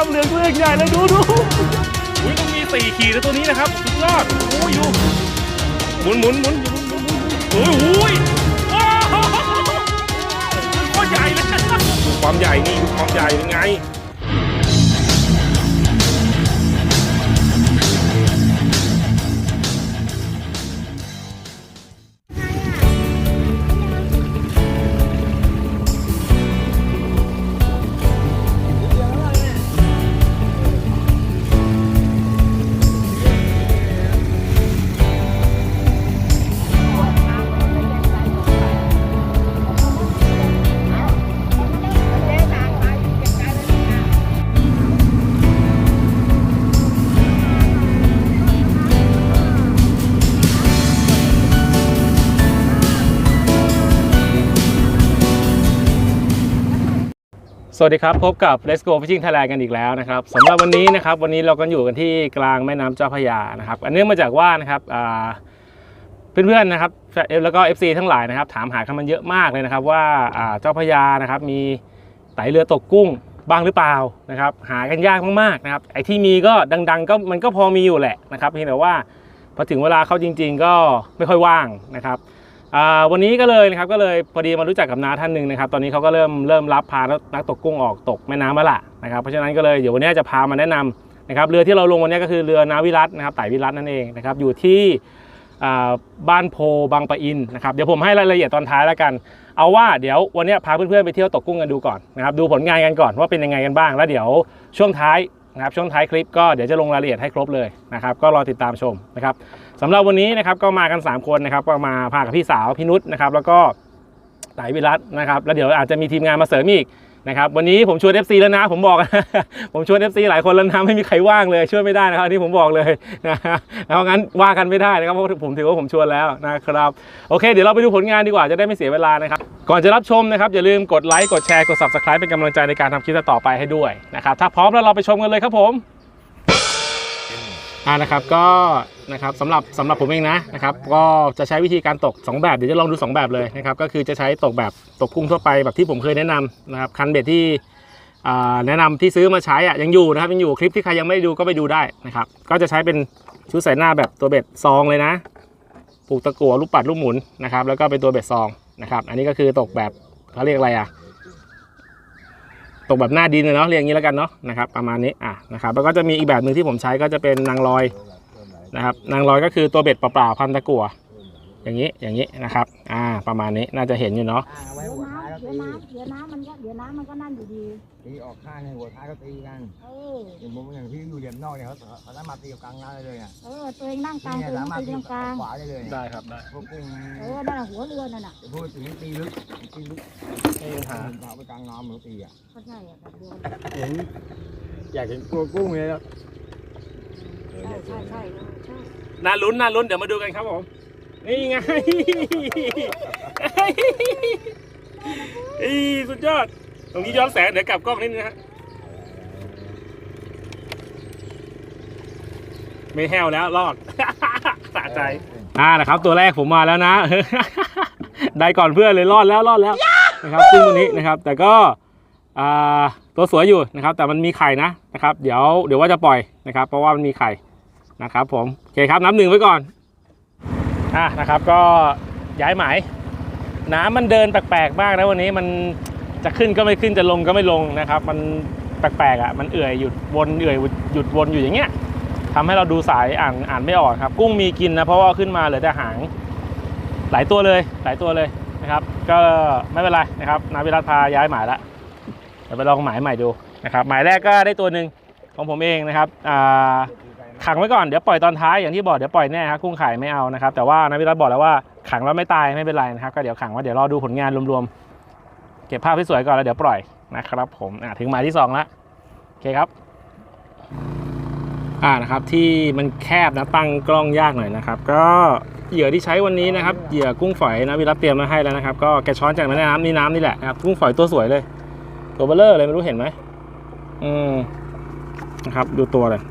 นะครับเหลืองเลือกใหญ่เลยดูดูอุ้ยต้องมีสี่ขีดนะตัวนี้นะครับสุดยอดโอ้ยดูหมุนหมุนหมุนโอ้ยโอ้ยว้าวโคตรใหญ่เลยความใหญ่นี่ความใหญ่เป็นไง สวัสดีครับ พบกับ Let's Go Fishing Thailand กันอีกแล้วนะครับสำหรับวันนี้นะครับวันนี้เราก็อยู่กันที่กลางแม่น้ำเจ้าพระยานะครับอันเนื่องมาจากว่านะครับเพื่อนๆนะครับแล้วก็ FC ทั้งหลายนะครับถามหากันมันเยอะมากเลยนะครับว่าเจ้าพระยานะครับมีไตเรือตกกุ้งบ้างหรือเปล่านะครับหากันยากมากๆนะครับไอ้ที่มีก็ดัง ๆ ก็มันก็พอมีอยู่แหละนะครับเพียงแต่ว่าพอถึงเวลาเข้าจริง ๆ ก็ไม่ค่อยว่างนะครับ วันนี้ก็เลยนะครับก็เลยพอดีมารู้จักกับน้าท่านหนึ่งนะครับ ตอนนี้เขาก็เริ่มเริ่มรับพานักตกกุ้งออกตกแม่น้ำมาละนะครับเพราะฉะนั้นก็เลยเดี๋ยววันนี้จะพามาแนะนำนะครับเรือที่เราลงวันนี้ก็คือเรือนาวิรัตนะครับไต่วิรัตนั่นเองนะครับอยู่ที่บ้านโพบางปะอินนะครับเดี๋ยวผมให้รายละเอียดตอนท้ายแล้วกัน เอาว่าเดี๋ยววันนี้พาเพื่อนๆไปเที่ยวตกกุ้งกันดูก่อนนะครับดูผลงานกันก่อนว่าเป็นยังไงกันบ้าง แล้วเดี๋ยวช่วงท้ายนะครับช่วงท้ายคลิปก็เดี๋ยวจะลงรายละเอียดให้ครบเลยนะครับก็รอติดตามชมนะครับ สำหรับวันนี้นะครับก็มากัน 3 คนนะครับก็มาพากับพี่สาวพี่นุชนะครับแล้วก็ไต่วิรัตนะครับแล้วเดี๋ยวอาจจะมีทีมงานมาเสริมอีกนะครับวันนี้ผมชวน FC แล้วนะ ผมบอก ผมชวน FC หลายคนแล้วนะไม่มีใครว่างเลยช่วยไม่ได้นะครับอันนี้ผมบอกเลยนะแล้วงั้นว่ากันไม่ได้นะครับเพราะผมถือว่าผมชวนแล้วนะครับโอเค เดี๋ยวเราไปดูผลงานดีกว่าจะได้ไม่เสียเวลานะครับก่อนจะรับชมนะครับอย่าลืมกดไลค์กดแชร์กด subscribe เป็นกำลังใจในการทำคลิปต่อไปให้ด้วยนะครับถ้าพร้อมแล้วเราไปชมกันเลยครับผม อ่านะครับก็นะครับสำหรับสำหรับผมเองนะนะครับก็จะใช้วิธีการตก 2 แบบเดี๋ยวจะลองดู 2 แบบเลยนะครับก็คือจะใช้ตกแบบตกกุ้งทั่วไปแบบที่ผมเคยแนะนำนะครับคันเบ็ดที่แนะนำที่ซื้อมาใช้อะยังอยู่นะครับยังอยู่คลิปที่ใครยังไม่ได้ดูก็ไปดูได้นะครับก็จะใช้เป็นชุดใส่หน้าแบบตัวเบ็ดซองเลยนะผูกตะกั่วลูกปัดลูกหมุนนะครับแล้วก็เป็นตัวเบ็ดซองนะครับอันนี้ก็คือตกแบบเขาเรียกอะไรอะ ตกแบบหน้าดินเลยเนาะเรียกอย่างนี้แล้วกันเนาะนะครับประมาณนี้อะนะครับแล้วก็จะมีอีกแบบหนึ่งที่ผมใช้ก็จะเป็นนางลอยนะครับนางลอยก็คือตัวเบ็ดเปล่าๆพันตะกั่วอย่างนี้อย่างนี้นะครับอ่าประมาณนี้น่าจะเห็นอยู่เนาะ เอาไว้หัว เดี๋ยวตีน้ำเดี๋ยวน้ำมันก็เดี๋ยวน้ำมันก็นั่นอยู่ดีตีออกข้างให้หัวท้ายก็ตีกันเอออย่างผมอย่างพี่อยู่เหลี่ยมนอกเนี่ยเขาเขาสามารถตีกับกลางน้ำได้เลยอะเออตัวเองนั่งกลางนี่ตัวเองสามารถตีตีตรงกลางขวาได้เลยได้ครับได้พวกกุ้งเออนั่นน่ะหัวเรือนั่นน่ะจะพูดถึงตีลึกตีลึกไม่มีปัญหาเอาไปกลางน้ำเหมือนตีอะก็ใช่อะแบบเดียวเห็นอยากเห็นตัวกุ้งเลยนะใช่ใช่ใช่ใช่น่าลุ้นน่าลุ้นเดี๋ยวมาดูกันครับผมนี่ไง อีสุดยอด ตรงนี้ย้อนแสงเดี๋ยวกลับกล้องนิดนึงนะฮะไม่แห้วแล้วรอด สะใจอ่านะครับ ตัวแรกผมมาแล้วนะ ได้ก่อนเพื่อนเลยรอดแล้วรอดแล้วนะครับซึ่งตัวนี้นะครับ แต่ก็ตัวสวยอยู่นะครับ แต่มันมีไข่นะนะครับ เดี๋ยวเดี๋ยวว่าจะปล่อยนะครับ เพราะว่ามันมีไข่นะครับ ผมโอเคครับนับหนึ่งไว้ก่อนอะนะครับ ก็ย้ายหมาย น้ำมันเดินแปลกๆมากนะวันนี้มันจะขึ้นก็ไม่ขึ้นจะลงก็ไม่ลงนะครับ มันแปลกๆอะมันเอื่อยหยุดวนเอื่อยหยุดวนอยู่อย่างเงี้ยทำให้เราดูสายอ่านอ่านไม่ออกครับ กุ้งมีกินนะเพราะว่าขึ้นมาเหลือแต่หาง หลายตัวเลย หลายตัวเลยนะครับ ก็ไม่เป็นไรนะครับนาวิรัตพาย้ายหมายละเดี๋ยวไปลองหมายใหม่ดูนะครับ หมายแรกก็ได้ตัวหนึ่งของผมเองนะครับอ่าขังไว้ก่อนเดี๋ยวปล่อยตอนท้ายอย่างที่บอกเดี๋ยวปล่อยแน่ครับกุ้งไข่ไม่เอานะครับแต่ว่านาวิรัตบอกแล้วว่า ขังแล้วไม่ตายไม่เป็นไรนะครับ ก็เดี๋ยวขังว่าเดี๋ยวรอดูผลงานรวมๆ เก็บภาพที่สวยก่อนแล้วเดี๋ยวปล่อยนะครับ ผมถึงหมายที่สองละโอเคครับอ่านะครับที่มันแคบนะตั้งกล้องยากหน่อยนะครับ ก็เหยื่อที่ใช้วันนี้นะครับเหยื่อกุ้งฝอยนะวิรัตเตรียมมาให้แล้วนะครับ ก็แกะช้อนจากแม่น้ำนี่น้ำนี่แหละนะครับกุ้งฝอยตัวสวยเลยตัวเบลเลอร์เลยไม่รู้เห็นไหมอืมนะครับ ดูตัวเลย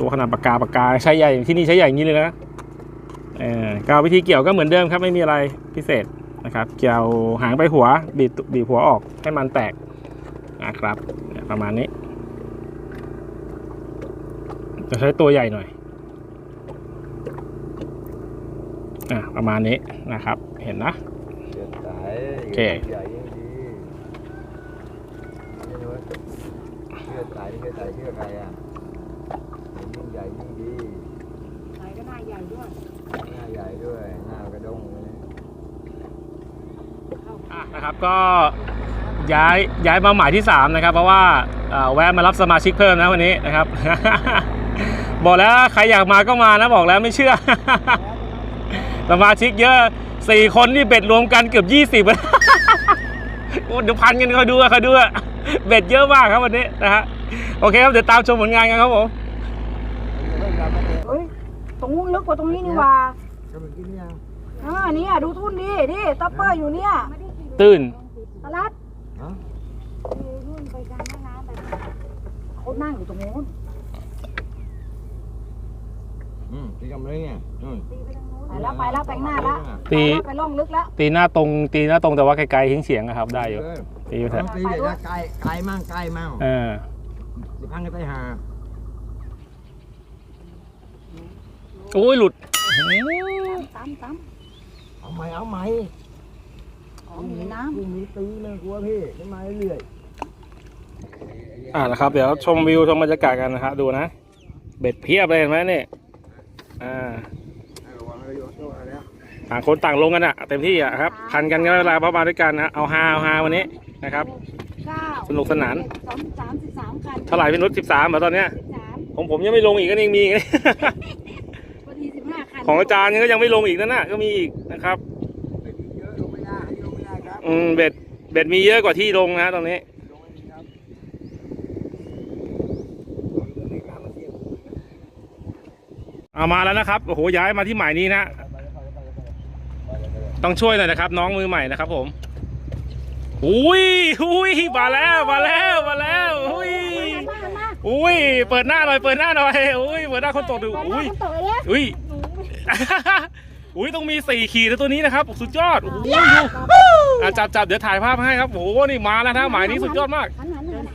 ตัวขนาดปากกาปากกาใช้ใหญ่ที่นี่ใช้ใหญ่อย่างนี้เลยนะ เออก็วิธีเกี่ยวก็เหมือนเดิมครับไม่มีอะไรพิเศษนะครับ เกี่ยวหางไปหัวบีบบีบหัวออกให้มันแตกนะครับเนี่ยประมาณนี้ จะใช้ตัวใหญ่หน่อยอะประมาณนี้นะครับ เห็นนะเดือดสายโอเคใหญ่ยิ่งดีนี่ดูว่าเชื่อสายนี่เชื่อสายเชื่อใครอะยิ่งใหญ่ยิ่งดีไหนก็หน้าใหญ่ด้วยหน้าใหญ่ ด้วย หน้ากระด้งเลยอะนะครับก็ย้ายย้ายมาหมายที่ 3 นะครับ เพราะว่าเอ่อแวะมารับสมาชิกเพิ่มนะวันนี้นะครับ บอกแล้วใครอยากมาก็มานะบอกแล้วไม่เชื่อ สมาชิกเยอะสี่คนนี่เบ็ดรวมกันเกือบยี่สิบโอ้เดี๋ยวพันกันคอยดูอะคอยดูอะเบ็ดเยอะมากครับวันนี้นะฮะโอเคครับเดี๋ยวตามชมผลงานกันครับผม เฮ้ย ตรงนู้นลึกกว่าตรงนี้นี่หว่า จะไปกินยังอ่าเนี่ยดูทุ่นดิดิตัปเปอร์อยู่เนี่ยตื้นตลัดฮะนู่นไปกลางแม่น้ำแบบเขานั่งอยู่ตรงนู้นอืมที่กำลังเนี่ยนู่นไปแล้วไปแล้วแต่งหน้าแล้วตีไปแล้วไปล่องลึกแล้วตีหน้าตรง ตีหน้าตรงแต่ว่าไกลๆทิ้งเสียงนะครับ ได้อยู่ตีอยู่แถต้วองตีเดี๋ยวนะไกลไกลมั่งไกลมั่งเออเดี๋ยวพังกันไปหาโอ้ยหลุด ตามตามเอาไหมเอาไหมของอยู่ในน้พรุ่งนี้ตีไม่กลัวพี่ขึ้นมาเรื่อยอ่านะครับ เดี๋ยวชมวิวชมบรรยากาศกันนะฮะดูนะ เบ็ดเพียบเลยเห็นไหมนี่อ่าๆระวังระโยชน์โซ่แล้วต่างคนต่างลงกันอะเต็มที่อะครับพันกันก็เวลาเพราะมาด้วยกันนะเอาฮาเอาฮาวันนี้นะครับำเก้าสนุกสนานสองสามสิบสามคันเท่าไหร่พี่นุชสิบสามเหรอตอนเนี้ยสิบสามของผมยังไม่ลงอีกก็ยังมีอีก ของอาจารย์ก็ยังไม่ลงอีกนั่นน่ะก็มีอีกนะครับไปกินเยอะลงไม่ได้ลงไม่ได้ครับอืมเบ็ดเบ็ดมีเยอะกว่าที่ลงนะตรงนี้ลงไม่ได้ครับลงไม่ได้ครับมาเที่ยวเอามาแล้วนะครับโอ้โหย้ายมาที่หมายนี้นะไปไปไปไปไปไปต้องช่วยหน่อยนะครับ น้องมือใหม่นะครับ ผมอุ้ยอุ้ยมาแล้วมาแล้วมาแล้วอุ้ยมามามาอุ้ยเปิดหน้าหน่อยเปิดหน้าหน่อยอุ้ยเปิดหน้าคนตกดูไปอุ้ยคนตกเลยเนี่ยอุ้ย อุ้ยต้องมีสี่ขีดในตัวนี้นะครับสุดยอดโอ้โหอะจับจับเดี๋ยวถ่ายภาพให้ครับโอ้โหนี่มาแล้วนะหมายนี้สุดยอดมากหันหันหัน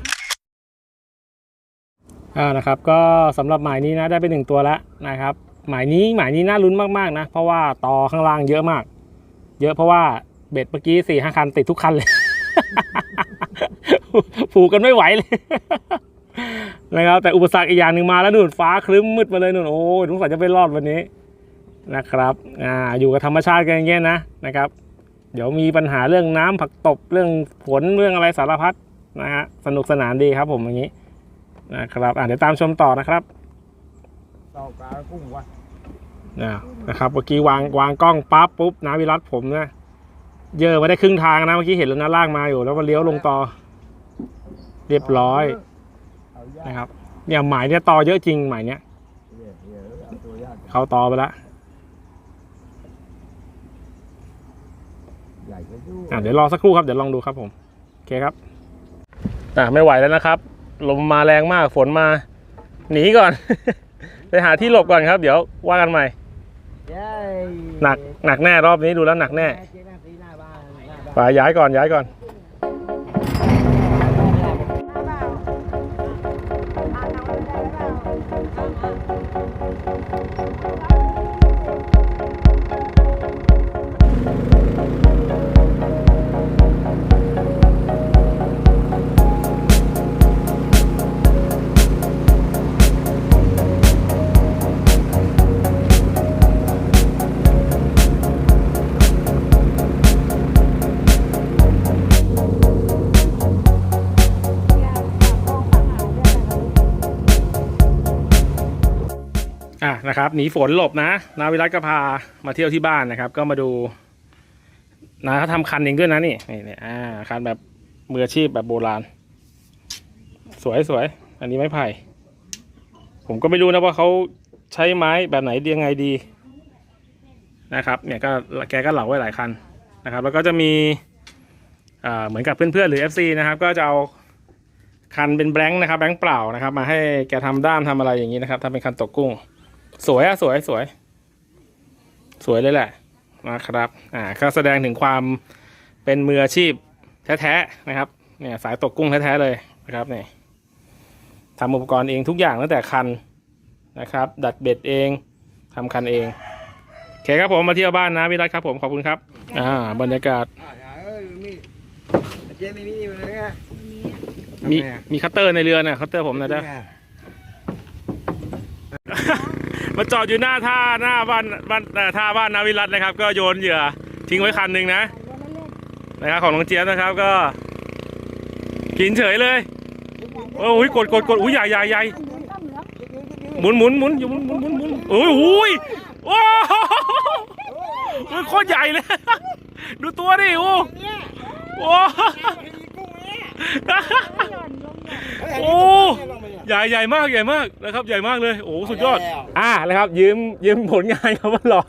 อ่านะครับก็สำหรับหมายนี้นะได้ไปหนึ่งตัวแล้วนะครับ หมายนี้หมายนี้น่าลุ้นมากๆนะ เพราะว่าต่อข้างล่างเยอะมาก เยอะเพราะว่าเบ็ดเมื่อกี้สี่ห้าคันติดทุกคันเลย ผูกกันไม่ไหวเลยนะครับแต่อุปสรรคอีกอย่างหนึ่งมาแล้วนู่นฟ้าครึ้มมืดมาเลยนู่นโอ้ยสงสัยจะไม่รอดวันนี้ นะครับอ่าอยู่กับธรรมชาติกันอย่างเงี้ยนะนะครับ เดี๋ยวมีปัญหาเรื่องน้ำผักตบเรื่องฝนเรื่องอะไรสารพัดนะฮะสนุกสนานดีครับผมอย่างนี้นะครับอ่าเดี๋ยวตามชมต่อนะครับต่อปลากุ้งวะอ่านะครับเมื่อกี้วางวางกล้องปั๊บปุ๊บนาวิรัตผมนะเยอะมาได้ครึ่งทางนะเมื่อกี้เห็นแล้วนะลากมาอยู่ แล้วก็เลี้ยวลงต่อ เรียบร้อยเอายากนะครับ เนี่ยหมายเนี่ยต่อเยอะจริงหมายเนี้ยเดี๋ยวเดี๋ยวเอาตัวยากเขาต่อไปละ ใหญ่ก็ดูอ่าเดี๋ยวรอสักครู่ครับเดี๋ยวลองดูครับผมโอเคครับอ่าไม่ไหวแล้วนะครับลมมาแรงมากฝนมา หนีก่อน ไปหาที่หลบก่อนครับ เดี๋ยวว่ากันใหม่เย้หนักหนักแน่รอบนี้ดูแล้วหนักแน่เจ๊หน้าตีหน้าบ้านหน้าบ้านไปย้ายก่อนย้ายก่อน นะครับหนีฝนหลบนะนาวิรัตก็พามาเที่ยวที่บ้านนะครับ ก็มาดูนาเขาทำคันเองด้วยนะนี่นี่นี่อ่าคันแบบมืออาชีพแบบโบราณ สวยสวยอันนี้ไม้ไผ่ ผมก็ไม่รู้นะว่าเขาใช้ไม้แบบไหนยังไงดีนะครับ เนี่ยก็แกก็เหลาไว้หลายคันนะครับ แล้วก็จะมีอ่าเหมือนกับเพื่อนๆหรือ FC นะครับ ก็จะเอาคันเป็นแบงค์นะครับแบงค์เปล่านะครับ มาให้แกทำด้ามทำอะไรอย่างนี้นะครับทำเป็นคันตกกุ้ง สวยอะสวยสวย สวยเลยแหละนะครับ อ่า ก็แสดงถึงความเป็นมืออาชีพแท้ๆนะครับ เนี่ยสายตกกุ้งแท้ๆเลยนะครับเนี่ยทำอุปกรณ์เองทุกอย่างตั้งแต่คันนะครับ ดัดเบ็ดเองทำคันเองโอเคครับผมมาเที่ยวบ้านนะพี่รัตครับผมขอบคุณครับ อ่า บรรยากาศ อ่าเออมีเจ๊ไม่มีนี่มันเลยไงมีทำไงอะมีคัตเตอร์ในเรือน่ะคัตเตอร์ผมนะเด้อนี่ไง มาจอดอยู่หน้าท่าหน้าบ้านบ้านเอ่อท่าบ้านนาวิรัตนะครับ ก็โยนเหยื่อทิ้งไว้คันหนึ่งนะเล่นเล่นนะครับของน้องเจี๊ยบนะครับก็ กินเฉยเลยโอ้ยกดกดกดอุ้ยใหญ่ใหญ่ใหญ่เหลืองก็เหลืองหมุนหมุนหมุนอยู่หมุนหมุนหมุนหมุนโอ้ยหุยโอ้โหมันโคตรใหญ่เลย ดูตัวดิโอ้โอ้หย่อนลงหย่อนโอ้ ใหญ่ใหญ่มากใหญ่มากนะครับใหญ่มากเลยโอ้สุดยอด อ่านะครับยืมยืมผลงานเขามาหลอก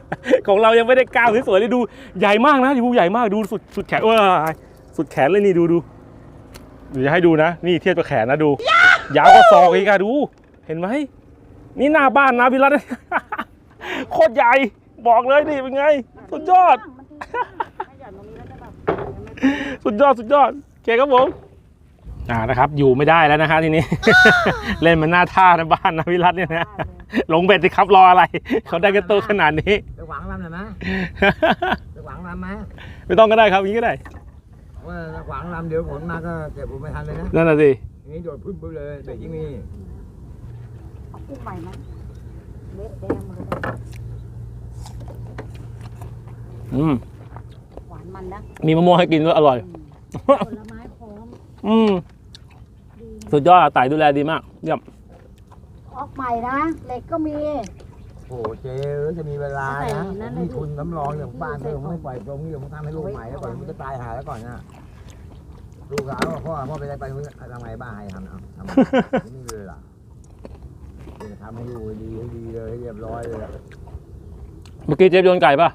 ของเรายังไม่ได้ก้าวสวยๆเลยดูใหญ่มากนะดูใหญ่มากดูสุดสุดแขนว้ายสุดแขนเลยนี่ดูดูเดี๋ยวจะให้ดูนะ นี่เทียบกับแขนนะดู ยาวกว่าศอกอีกอะดู เห็นไหมนี่หน้าบ้านนะวิรัตโคตรใหญ่บอกเลยนี่เป็นไง สุดยอดมันตีข้างให้หย่อนตรงนี้แล้วจะแบบสุดยอดสุดยอดโอเคครับผม อ่านะครับ อยู่ไม่ได้แล้วนะครับทีนี้ เล่นมันหน้าท่านะบ้านนะวิรัตเนี่ยนะลงเบ็ดสิครับรออะไร เขาได้กันตัวขนาดนี้จะหวังรำหน่อยไหมจะหวังรำไหมไม่ต้องก็ได้ครับอย่างนี้ก็ได้ว่าจะหวังรำเดี๋ยวผลมาก็เก็บผมไม่ทันเลยนะนั่นน่ะสิอย่างนี้โดดพึ่งไปเลยเด็กยิ่งมีเอากุ้งใหม่ไหมเละแดงหมดเลยอืมหวานมันนะมีมะม่วงให้กินด้วยอร่อยผลไม้พร้ อมอืมดีสุดยอดอะไต่ดูแลดีมากเยี่ยมออกใหม่นะ เหล็กก็มี โอ้โหเจ๊เออจะมีเวลาใส่นะนั่นมีเลยทุนสำรองอย่างบ้านเพื่ผมไม่ปล่อยตรงนี้ผมทำให้ลูกใหม่แล้วก่อนมันจะตายหาแล้วก่อนนะลูกสาวบอกพ่อพ่อไปได้ไปมึงทำไงบ้างให้ทำเอาทำไม่มีเลยล่ะจะทำให้ดูดีให้ดีเลยให้เรียบร้อยเลยเมื่อกี้เจฟโยนไก่ป่ะ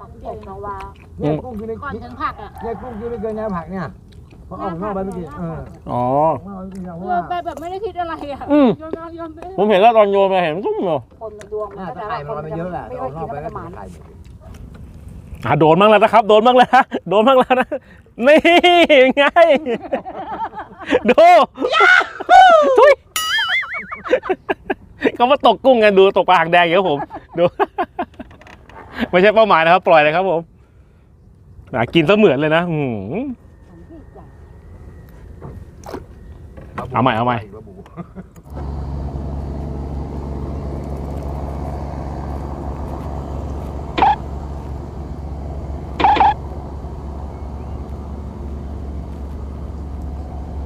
ปักตกนาวาเนี่ยกุ้งกินในก่อนถึงผักอะเนี่ยกุ้งกินไม่เกินแนวผักเนี่ย เพราะออกนอกไปเมื่อกี้เอออ๋อ ออกนอกไปเมื่อกี้เพราะโยว่านไปแบบไม่ได้คิดอะไรอะอืม โยนมาโยนไปผมเห็นแล้วตอนโยนไปเห็นตุ้มเลยคนมันดวงมันน่าก็จะจะไข่มันเยอะแหละไม่อค่ออยกนกิอกแล้วไปก็จะหมานไข่อะโดนบ้างแล้วนะครับ โดนบ้างแล้ว โดนบ้างแล้วนะ นี่ไง ดูทุยเขามาตกกุ้งกันดูตกปลาหางแดงอย่างเยครับผม ดู ไม่ใช่เป้าหมายนะครับ ปล่อยเลยครับผมอะกินเสมือนเลยนะอืม เอาใหม่เอาใหม่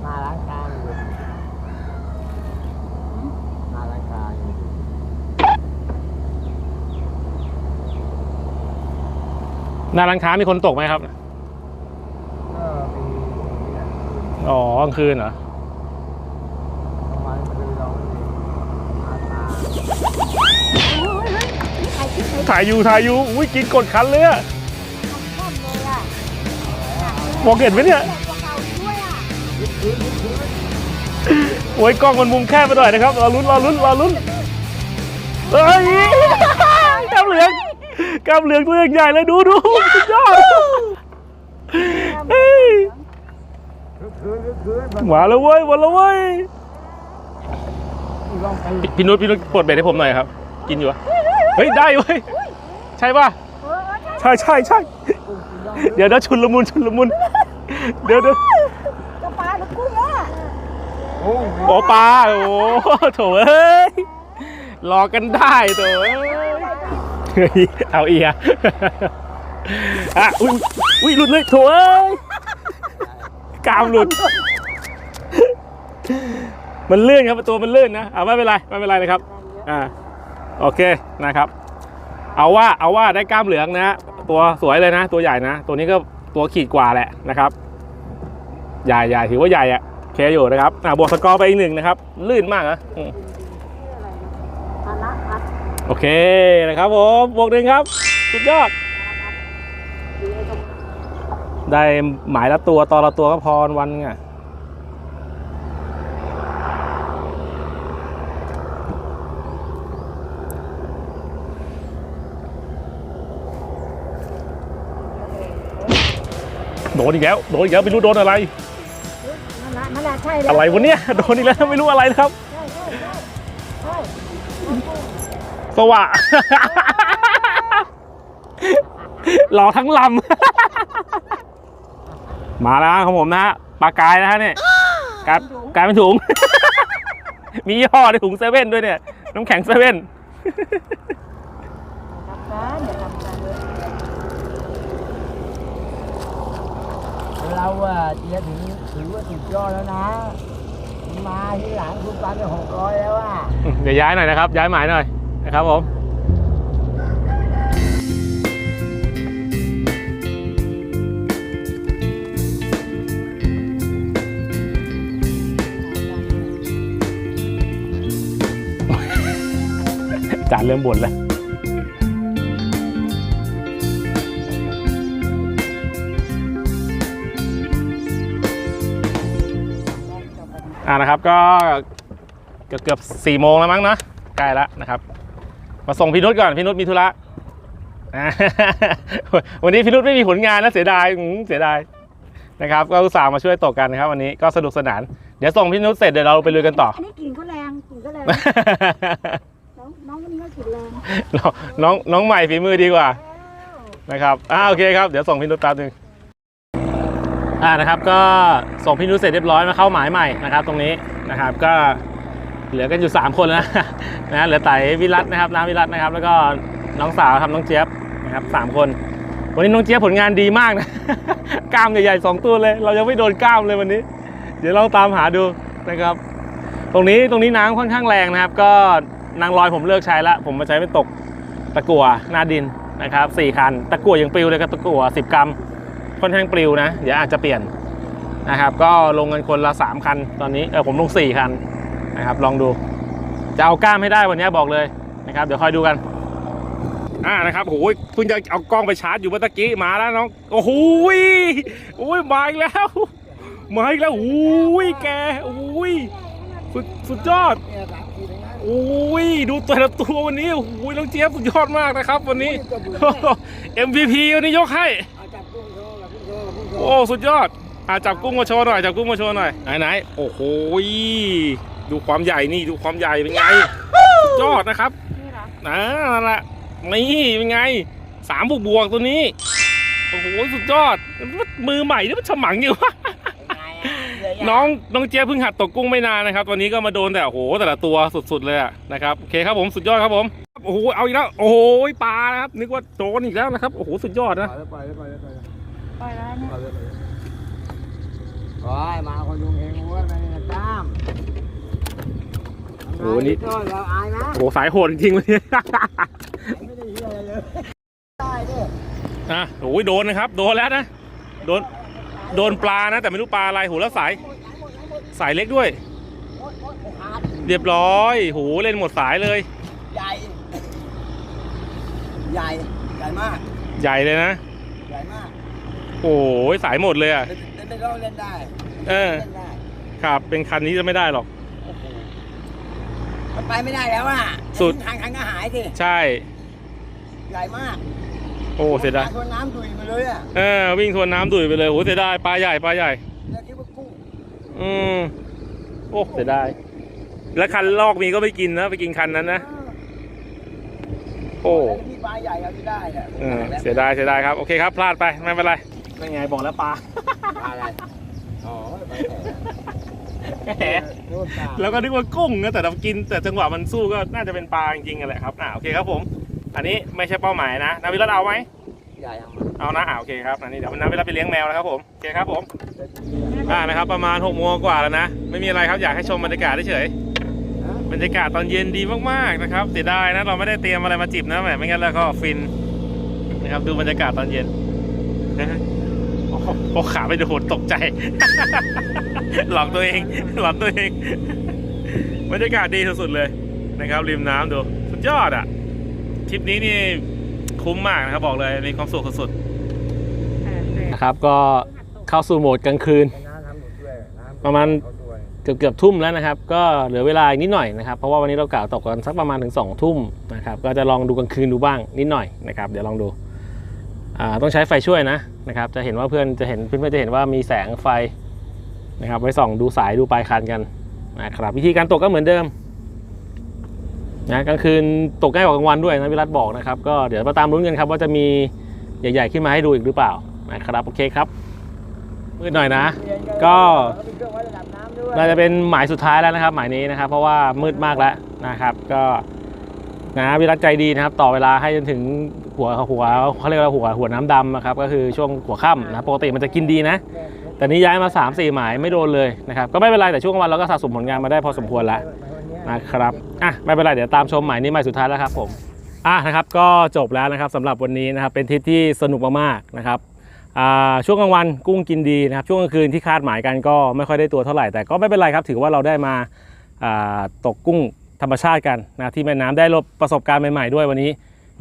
มาล้างจานเลยมาล้างจานเลยหน้าร้านค้ามีคนตกไหมครับ ก็มีเนี่ยอ๋อกลางคืนเหรอ ถ่ายอยู่ถ่ายอยู่อุ้ยกินกดคันเลยอะชอบเลยอะมองเห็นไหมเนี่ยใหญ่กว่าเก่าอีกด้วยอะโอ้ยกล้องมันมุมแคบไปหน่อยนะครับรอลุ้นรอลุ้นรอลุ้นเอ้ยกล้ามเหลืองกล้ามเหลืองตัวใหญ่ๆเลยดูดูสุดยอดเฮ้ยคือคือคือคือมาแล้วเว้ยมาแล้วเว้ยลองไปพี่พี่นุชพี่นุชปลดเบ็ดให้ผมหน่อยครับ กินอยู่อะ เฮ้ยได้เว้ยใช่ป่ะเออใช่ใช่ใช่ใช่เดี๋ยวเดี๋ยวชุนละมุนชุนละมุนเดี๋ยวเดี๋ยวกระปลาหรือกุ้งอะโอ้โอ้ปลาโอ้โถเอ้ยหลอกกันได้โถเอ้ยเฮ้ยเอาเอียอะอุ้ยอุ้ยหลุดเลยโถเอ้ยกามหลุด มันเลื่อนครับตัวมันเลื่อนนะอ่าไม่เป็นไรไม่เป็นไรนะครับอ่า โอเคนะครับ เอาว่าเอาว่าได้กล้ามเหลืองนะ ตัวสวยเลยนะ ตัวใหญ่นะ ตัวนี้ก็ตัวขีดกว่าแหละนะครับ ใหญ่ใหญ่ถือว่าใหญ่อะโอเคอยู่นะครับอ่าบวกสกอร์ไปอีกหนึ่งนะครับ ลื่นมากนะอืมธนพัฒน์โอเคนะครับผมบวกหนึ่งครับ สุดยอดอยู่ในตรงได้หมายละตัวตอนละตัวก็พอวันไง ดนอีกแล้วโดนอีกแล้วไม่รู้โดนอะไรนั่นแหละนั่นแหละใช่แล้วอะไรวะเนี่ยโดนอีกแล้วไม่รู้อะไรนะครับใช่ใช่ใช่ใช่สวะหล่อทั้งลำมาแล้วของผมนะฮะปลากายนะฮะเนี่ยกลายกลายเป็นถุง มียี่ห้อในถุงเซเว่นด้วยเนี่ย น้ำแข็งเซเว่นทำการอย่าทำการเลย เราอะเจียถึงถือว่าสุดยอดแล้วนะ มาที่หลังคุณปันไปหกร้อยแล้วอะเดี๋ยวย้ายหน่อยนะครับ ย้ายหมายหน่อยนะครับผมจานเริ่มบ่นแล้ว อ่านะครับก็เกือบเกือบสี่โมงแล้วมั้งนะใกล้แล้วนะครับ มาส่งพี่นุชก่อนพี่นุชมีธุระอ่าวันนี้พี่นุชไม่มีผลงานนะเสียดายอืมเสียดายนะครับก็อุตส่าห์มาช่วยตกกันนะครับวันนี้ก็สนุกสนาน เดี๋ยวส่งพี่นุชเสร็จเดี๋ยวเราไปลุยกันต่ออันนี้กลิ่นก็แรงกลิ่นก็แรงน้องน้องคนนี้ก็กลิ่นแรงน้องน้องน้องใหม่ฝีมือดีกว่านะครับอ่าโอเคครับเดี๋ยวส่งพี่นุชแป๊บนึง อ่านะครับก็ส่งพี่นุเสร็จเรียบร้อยมาเข้าหมายใหม่นะครับตรงนี้นะครับก็เหลือกันอยู่ 3 คนแล้วนะนะเหลือไต่วิรัตนะครับน้ำวิรัตนะครับ แล้วก็น้องสาวครับน้องเจี๊ยบนะครับสามคน วันนี้น้องเจี๊ยบผลงานดีมากนะกล้ามใหญ่ๆสองตัวเลย เรายังไม่โดนกล้ามเลยวันนี้ เดี๋ยวเราตามหาดูนะครับ ตรงนี้ตรงนี้น้ำค่อนข้างแรงนะครับ ก็นางลอยผมเลิกใช้ละผมมาใช้เป็นตกตะกั่วหน้าดินนะครับสี่คัน ตะกั่วยังปลิวเลยครับตะกั่ว10 กรัม ค่อนข้างปลิวนะ เดี๋ยวอาจจะเปลี่ยนนะครับ ก็ลงกันคนละ 3 คันตอนนี้เออผมลง 4 คันนะครับ ลองดู จะเอากล้ามให้ได้วันนี้บอกเลยนะครับ เดี๋ยวคอยดูกันอ่านะครับโอ้ยเพิ่งจะเอากล้องไปชาร์จอยู่เมื่อกี้มาแล้วน้องโอ้โหโอ้ยมาอีกแล้วมาอีกแล้วโอ้ยแกโอ้ยสุดสุดยอดโอ้ยดูแต่ละตัววันนี้โอ้ยน้องเจี๊ยบสุดยอดมากนะครับ วันนี้ MVP วันนี้ยกให้ โชว์โอ้สุดยอดอะจับกุ้งมาโชว์หน่อยจับกุ้งมาโชว์หน่อยไหนไหนโอ้โหยดูความใหญ่นี่ดูความใหญ่เป็นไงสุดยอดนะครับนี่เหรออ่านั่นแหละนี่เป็นไงสามบวกบวกๆตัวนี้โอ้โหสุดยอดมือใหม่นี่มันฉมังอยู่วะเป็นไงอะเหลือยังน้องน้องเจี๊ยบเพิ่งหัดตกกุ้งไม่นานนะครับวันนี้ก็มาโดนแต่โอ้โหแต่ละตัวสุดๆเลยอะนะครับโอเคครับผมสุดยอดครับผมโอ้โหเอาอีกแล้วโอ้โหปลานะครับนึกว่าโดนอีกแล้วนะครับโอ้โหสุดยอดนะ ปล่อยเลยปล่อยเลยปล่อยเลยปล่อยแล้วเนี่ยปล่อยเลยปล่อยเลยโอ้ยมาคนดูเองม้วนไปเนี่ยกล้ามโอ้โหนี่ทำไมพี่โจ้เราอายนะโอ้โหสายโหดจริงๆวันนี้ ไม่ได้เหี้ยอะไรเลยได้ดิอะโอ้ยโดนนะครับ โดนแล้วนะ โดน โดนปลานะ แต่ไม่รู้ปลาอะไรโหแล้วสาย สายเล็กด้วย โอ๊ยโอ๊ยขาดเรียบร้อยโหเล่นหมดสายเลย ใหญ่ ใหญ่ ใหญ่มาก ใหญ่เลยนะ ใหญ่มาก โอ้ยสายหมดเลยอะเล่นเล่นได้ก็เล่นได้เออเล่นได้ครับ เป็นคันนี้จะไม่ได้หรอก โอ้โหมันไปไม่ได้แล้วอะสุด ทางคันก็หายสิใช่ ใหญ่มาก โอ้เสียดายทวนน้ำดุยมาเลยอะเออวิ่งทวนน้ำดุยไปเลยโหเสียดายปลาใหญ่ปลาใหญ่แล้วคิดว่ากุ้งอืมโอ้เสียดายแล้วคันลอกมีก็ไม่กินนะไปกินคันนั้นนะโอ้แล้วที่ปลาใหญ่เอาที่ได้เนี่ยเออเสียดายเสียดายครับ โอเคครับ พลาดไป ไม่เป็นไร ไม่ไงบอกแล้วปลา ปลาอะไร อ๋อปลาแหแหม นู่นปลาแล้วก็นึกว่ากุ้งนะแต่เรากินแต่จังหวะมันสู้ก็น่าจะเป็นปลาจริงๆกันแหละครับอ่าโอเคครับผม อันนี้ไม่ใช่เป้าหมายนะนาวิรัตเอาไหมใหญ่ยังเอานะอ่าโอเคครับอันนี้เดี๋ยวนาวิรัตไปเลี้ยงแมวนะครับผมโอเคครับผมอ่านะครับ ประมาณหกโมงกว่าแล้วนะไม่มีอะไรครับอยากให้ชมบรรยากาศเฉยๆบรรยากาศตอนเย็นดีมากๆนะครับเสียดายนะเราไม่ได้เตรียมอะไรมาจิบนะแหมไม่งั้นแล้วก็ฟินนะครับดูบรรยากาศตอนเย็นโอ้โห โอ้ขาไปโดนตกใจ หลอกตัวเอง หลอกตัวเองบรรยากาศดีสุดๆเลยนะครับ ริมน้ำดู สุดยอดอะทริปนี้นี่คุ้มมากนะครับบอกเลย มีความสุขสุดๆนะครับ ก็เข้าสู่โหมดกลางคืน ประมาณเกือบเกือบทุ่มแล้วนะครับ ก็เหลือเวลาอีกนิดหน่อยนะครับ เพราะว่าวันนี้เรากล่าวตกกันสักประมาณถึง2องทุ่มนะครับ ก็จะลองดูกลางคืนดูบ้างนิดหน่อยนะครับ เดี๋ยวลองดู ต้องใช้ไฟช่วยนะนะครับ จะเห็นว่าเพื่อนจะเห็นเพื่อนๆจะเห็นว่ามีแสงไฟนะครับไว้ส่องดูสายดูปลายคันกันนะครับวิธีการตกก็เหมือนเดิมนะกลางคืนตกง่ายกว่ากลางวันด้วยนะวิรัตบอกนะครับก็เดี๋ยวมาตามลุ้นกันครับว่าจะมีใหญ่ ๆ ขึ้นมาให้ดูอีกหรือเปล่านะครับโอเคครับมืดหน่อยนะ ก็เครื่องวัดระดับน้ำด้วยน่าจะเป็นหมายสุดท้ายแล้วนะครับ หมายนี้นะครับ เพราะว่ามืดมากแล้วนะครับ ก็ นะวิรัตใจดีนะครับ ต่อเวลาให้จนถึงหัวหัวเขาเรียกว่าหัวหัวน้ำดำนะครับก็คือช่วงหัวค่ำนะปกติมันจะกินดีนะ แต่นี้ย้ายมา 3 4 หมายไม่โดนเลยนะครับก็ไม่เป็นไรแต่ช่วงกลางวันเราก็สะสมผลงานมาได้พอสมควรแล้วนะครับอะไม่เป็นไรเดี๋ยวตามชมหมายนี้หมายสุดท้ายแล้วครับผมอะนะครับก็จบแล้วนะครับสำหรับวันนี้นะครับเป็นทริปที่สนุกมากๆนะครับอ่าช่วงกลางวันกุ้งกินดีนะครับช่วงกลางคืนที่คาดหมายกันก็ไม่ค่อยได้ตัวเท่าไหร่แต่ก็ไม่เป็นไรครับถือว่าเราได้มาอ่าตกกุ้ง ธรรมชาติกันนะที่แม่น้ำได้รบประสบการณ์ใหม่ๆด้วยวันนี้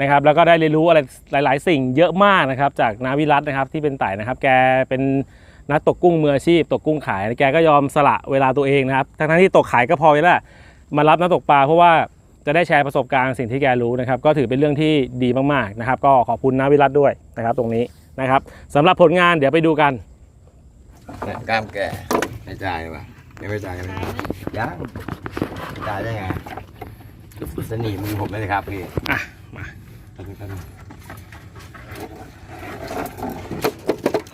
นะครับแล้วก็ได้เรียนรู้อะไรหลาย ๆ สิ่งเยอะมากนะครับจากนาวิรัตนะครับที่เป็นไต่นะครับ แกเป็นนักตกกุ้งมืออาชีพ ตกกุ้งขายแกก็ยอมสละเวลาตัวเองนะครับทั้งที่ตกขายก็พอแล้วมารับนักตกปลาเพราะว่าจะได้แชร์ประสบการณ์สิ่งที่แกรู้นะครับ ก็ถือเป็นเรื่องที่ดีมากๆนะครับ ก็ขอบคุณนาวิรัตด้วยนะครับ ตรงนี้นะครับสำหรับผลงานเดี๋ยวไปดูกันกล้ามแก่ไม่จ่ายว่ะ ยังไม่จ่ายยังไม่จ่ายยังจ่ายได้ไงสนีมือผมเลยครับพี่อะมาแป๊บนึงแป๊บนึง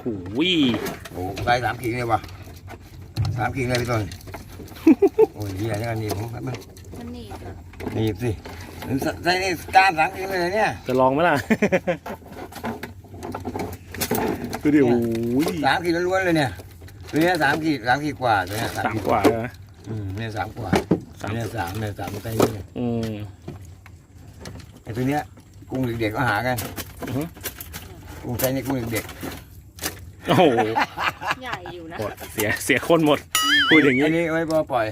หูยโอ้ได้สามขีดเลยว่ะสามขีดเลยพี่ต้นโอ้ยเหี้ยยังไงนี่ผมแป๊บนึงมันหนีบนี่สิใส่นี่กล้ามสามขีดเลยเนี่ยจะลองไหมล่ะคือดิโอ้ยสามขีดล้วนๆเลยเนี่ย ตัวเนี้ยสามขีดสามขีดกว่าตัวเนี้ยสามขีดกว่านะอืมเนี่ยสามกว่าสามเนี่ยสามเนี่ยสามใกล้นี่เนี่ยอืม ไอ้ตัวเนี้ยกุ้งเด็กๆก็หากันอือฮึ กุ้งใจนี่กุ้งเด็กโอ้โหใหญ่อยู่นะ หมดเสียเสียคนหมด พูดอย่างๆอันี้นนี้ไว้พอปล่อย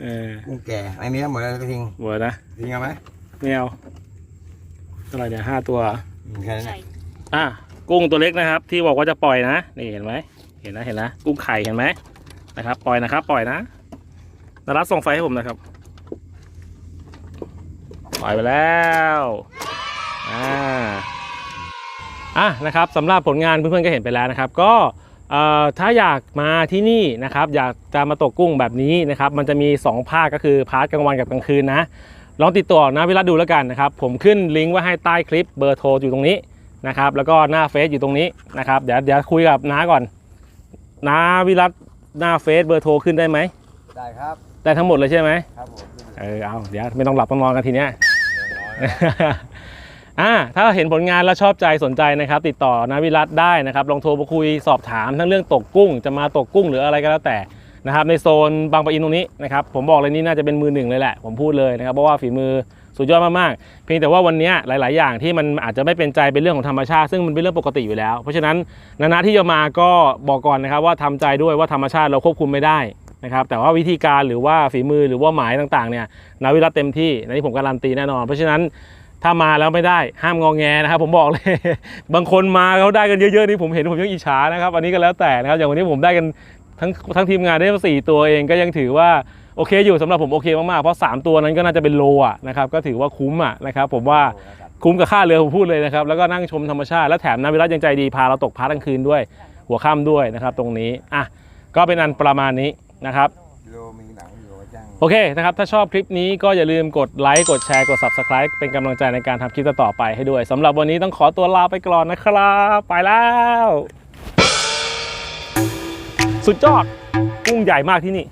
เออกุ้งแก่ไม่มีทั้งหมดแล้วก็ทิ้งเวอร์นะทิ้งเอาไหมไม่เอาเท่าไหร่เนี่ยห้าตัว อืมแค่นั้นใหญ่นะอะ กุ้งตัวเล็กนะครับ ที่บอกว่าจะปล่อยนะ นี่เห็นไหมเห็นนะเห็นนะกุ้งไข่เห็นไหมนะครับ ปล่อยนะครับ ปล่อยนะนรัสส่งไฟให้ผมนะครับ ปล่อยไปแล้วอ่าอะนะครับสำหรับผลงานเพื่อนๆก็เห็นไปแล้วนะครับ ก็ถ้าอยากมาที่นี่นะครับอยากจะมาตกกุ้งแบบนี้นะครับมันจะมี 2 ภาคก็คือพาร์ทกลางวันกับกลางคืนนะลองติดต่อนะวิรัตดูแล้วกันนะครับ ผมขึ้นลิงก์ไว้ให้ใต้คลิปเบอร์โทรอยู่ตรงนี้นะครับแล้วก็หน้าเฟซอยู่ตรงนี้นะครับเดี๋ยวเดี๋ยวคุยกับน้าก่อน น้าวิรัตหน้าเฟซเบอร์โทรขึ้นได้ไหม ได้ครับ ได้ทั้งหมดเลยใช่ไหมครับผมเออเอาเดี๋ยวไม่ต้องหลับต้องนอนกันทีเนี้ยเรียบร้อยอ่าถ้าเห็นผลงานแล้วชอบใจสนใจนะครับ ติดต่อนาวิรัตได้นะครับ ลองโทรมาคุยสอบถามทั้งเรื่องตกกุ้ง จะมาตกกุ้งหรืออะไรก็แล้วแต่นะครับในโซนบางปะอินตรงนี้นะครับผมบอกเลยนี่น่าจะเป็นมือหนึ่งเลยแหละ ผมพูดเลยนะครับเพราะว่าฝีมือ สุดยอดมากๆ เพียงแต่ว่าวันนี้หลาย ๆ อย่างที่มันอาจจะไม่เป็นใจเป็นเรื่องของธรรมชาติซึ่งมันเป็นเรื่องปกติอยู่แล้ว เพราะฉะนั้นนาๆที่จะมาก็บอกก่อนนะครับว่าทำใจด้วยว่าธรรมชาติเราควบคุมไม่ได้นะครับแต่ว่าวิธีการหรือว่าฝีมือหรือว่าหมายต่างๆเนี่ยนาวิรัตเต็มที่อันนี้ผมการันตีแน่นอน เพราะฉะนั้นถ้ามาแล้วไม่ได้ห้ามงองแงนะครับผมบอกเลย บางคนมาเขาได้กันเยอะๆนี่ผมเห็นผมยังอิจฉานะครับอันนี้ก็แล้วแต่นะครับอย่างวันนี้ผมได้กันทั้งทั้งทีมงานได้มาสี่ตัวเองก็ยังถือว่า โอเคอยู่สำหรับผมโอเคมากๆ เพราะ 3 ตัวนั้นก็น่าจะเป็นโลอะนะครับก็ถือว่าคุ้มอะนะครับผมว่าคุ้มกับค่าเรือผมพูดเลยนะครับแล้วก็นั่งชมธรรมชาติและแถมนาวิรัตยังใจดีพาเราตกพาร์ทกลางคืนด้วย หัวค่ำด้วยนะครับตรงนี้อะก็เป็นอันประมาณนี้นะครับโลมีหนังอยู่ว่าจ้างโอเคนะครับถ้าชอบคลิปนี้ก็อย่าลืมกดไลค์กดแชร์กด Subscribe เป็นกำลังใจในการทำคลิปต่อๆไปให้ด้วยสำหรับวันนี้ต้องขอตัวลาไปก่อนนะครับไปแล้ว สุดยอดกุ้งใหญ่มากที่นี่